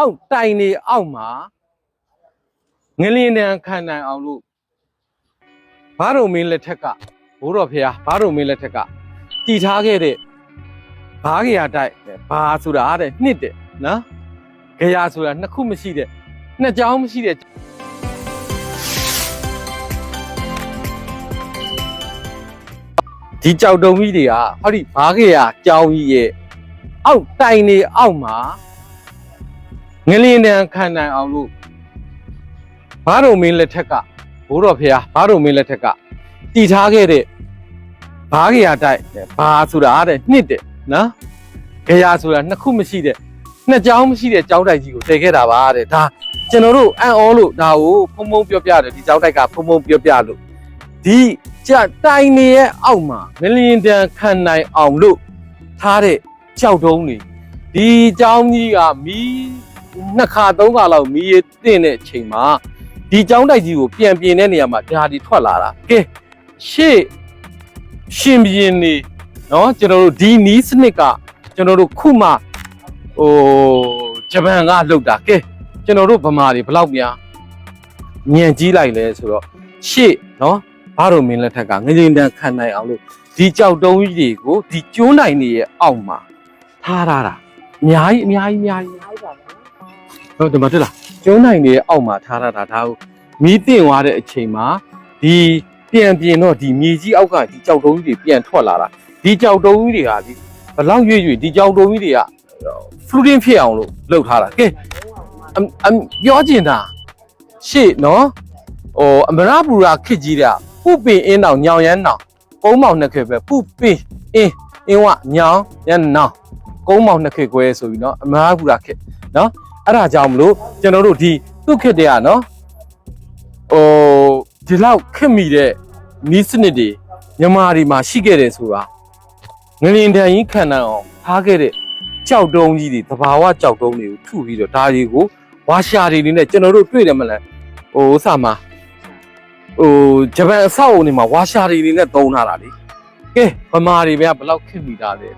အောက်တိုင်နေအောက်မှာငလင်းတန်ခံနိုင်အောင်လို့ဘာတော်မင်းလက်ထက်ကဘိုးတော်ဖះဘာတော်မင်းလက်ထက်ကတည်ထားခဲ့တဲ့ဘားကြရတိုက်ဘာဆိုတာတဲ့နှစ်တဲ့နော်ကြရဆိုတာနှစ်ခုမရှိတဲ့နှစ်ကြောင်းမရှိတဲ့ဒီကြောက်တုံကြီးတွေကဟောဒီဘားကြရကြောင်းကြီးရဲ့အောက်တိုင်နေအောက်မှာ ငလင်းတန်ခံနိုင်အောင်လို့ဘာတော်မင်းလက်ထက်ကဘိုးတော်ဖះဘာတော်မင်းလက်ထက်ကတည်ထားခဲ့တဲ့ဘားကြရတိုက်ဘာဆိုတာတဲ့နှစ်တဲ့နော်ကြရဆိုတာနှစ်ခုမရှိတဲ့နှစ်ကြောင်းမရှိတဲ့ကြောင်းတိုက်ကြီးကိုတည်ခဲ့တာပါတဲ့ဒါကျွန်တော်တို့အံ့ဩလို့ဒါကိုဖုံဖုံပြောပြတယ်ဒီကြောင်းတိုက်ကဖုံဖုံပြောပြလို့ဒီကြတိုင်နေရဲ့အောက်မှာငလင်းတန်ခံနိုင်အောင်လို့ထားတဲ့ကြောက်တုံးတွေဒီကြောင်းကြီးကမီး နှစ်ခါသုံးခါလောက်မီးရတင်တဲ့အချိန်မှာဒီចောင်းတိုက်ကြီးကိုပြန်ပြင်တဲ့နေရာမှာဒါဒီထွက်လာတာကဲရှေ့ရှင်ပြင်းနေเนาะကျွန်တော်တို့ဒီနီးစနစ်ကကျွန်တော်တို့ခုမှဟိုဂျပန်ကလှုပ်တာကဲကျွန်တော်တို့ဗမာတွေဘယ်လောက်များညံကြီးလိုက်လဲဆိုတော့ရှေ့เนาะဘာလို့မင်းလက်ထက်ကငကြင်တန်ခံနိုင်အောင်လို့ဒီကြောက်တုံးကြီးတွေကိုဒီကျိုးနိုင်နေရဲ့အောက်မှာထားထားတာအများကြီးအများကြီးအများကြီး ဟုတ်ပါဘူး ဟုတ်တယ်မတွေ့လားကျုံးနိုင်နေတဲ့အောက်မှာထားရတာဒါကိုမီးတင်သွားတဲ့အချိန်မှာဒီပြန်ပြင်တော့ဒီမြေကြီးအောက်ကဒီကြောက်တုံးကြီးတွေပြန်ထွက်လာတာဒီကြောက်တုံးကြီးတွေကဒီဘလောက်ရွေ့ရွေ့ဒီကြောက်တုံးကြီးတွေက floating ဖြစ်အောင်လို့လုပ်ထားတာကဲအမ်အမ်ပြောချင်တာရှေ့နော်ဟိုအမရပူရာခစ်ကြီးတဲ့ပူပင်အင်းတောင်ညောင်ရမ်းတောင်ကုန်းမောင်နှစ်ခေပဲပူပင်အင်းအင်းဝညောင်ရမ်းနောင်ကုန်းမောင်နှစ်ခေကွဲဆိုပြီးနော်အမရပူရာခစ်နော် အဲ့ဒါကြောင့်မလို့ကျွန်တော်တို့ဒီသူ့ခစ်တဲ့ကနော်ဟိုဒီလောက်ခက်မိတဲ့နီးစနစ်တွေမြန်မာတွေမှာရှိခဲ့တယ်ဆိုတာငလင်တန်ကြီးခံနိုင်အောင်ထားခဲ့တဲ့ကြောက်တုံးကြီးတွေတဘာဝကြောက်တုံးတွေကိုထုပြီးတော့ဒါတွေကိုဝါရှာတွေနေနဲ့ကျွန်တော်တို့တွေ့တယ်မလားဟိုဥစ္စာမှာဟိုဂျပန်အဆောက်အုံတွေမှာဝါရှာတွေနေနဲ့သုံးထားတာလေကဲဗမာတွေပဲဘယ်လောက်ခက်မိတာလဲ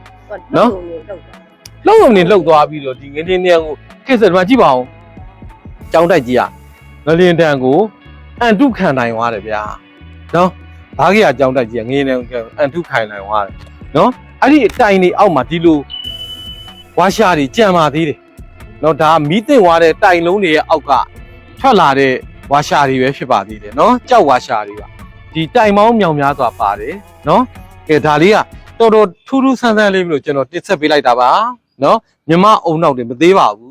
နော်နော်ဟုတ်တယ်လှုပ်ုံနေလှုပ်သွားပြီးတော့ဒီငင်းတင်းတန်းကို ကိစ္စဒီမှာကြည့်ပါဦးကြောင်းတိုက်ကြီးอ่ะငလင်တန်ကိုအန်တုခံနိုင်သွားတယ်ဗျာနော်ဘာကြီးอ่ะကြောင်းတိုက်ကြီးอ่ะငင်းတန်းကိုအန်တုခံနိုင်သွားတယ်နော်အဲ့ဒီအတိုင်တွေအောက်မှာဒီလိုဝါရှာတွေကြံပါသေးတယ်နော်ဒါမီးတင်သွားတဲ့တိုင်လုံးတွေရဲ့အောက်ကထွက်လာတဲ့ဝါရှာတွေပဲဖြစ်ပါသေးတယ်နော်ကြောက်ဝါရှာတွေပါဒီတိုင်မောင်းမြောင်များစွာပါတယ်နော်ကဲဒါလေးက တော်တော်ထူးထူးဆန်းဆန်းလေးမလို့ကျွန်တော်တစ်ဆက်ပေးလိုက်တာပါเนาะမြမအုံနောက်တွေမသေးပါဘူး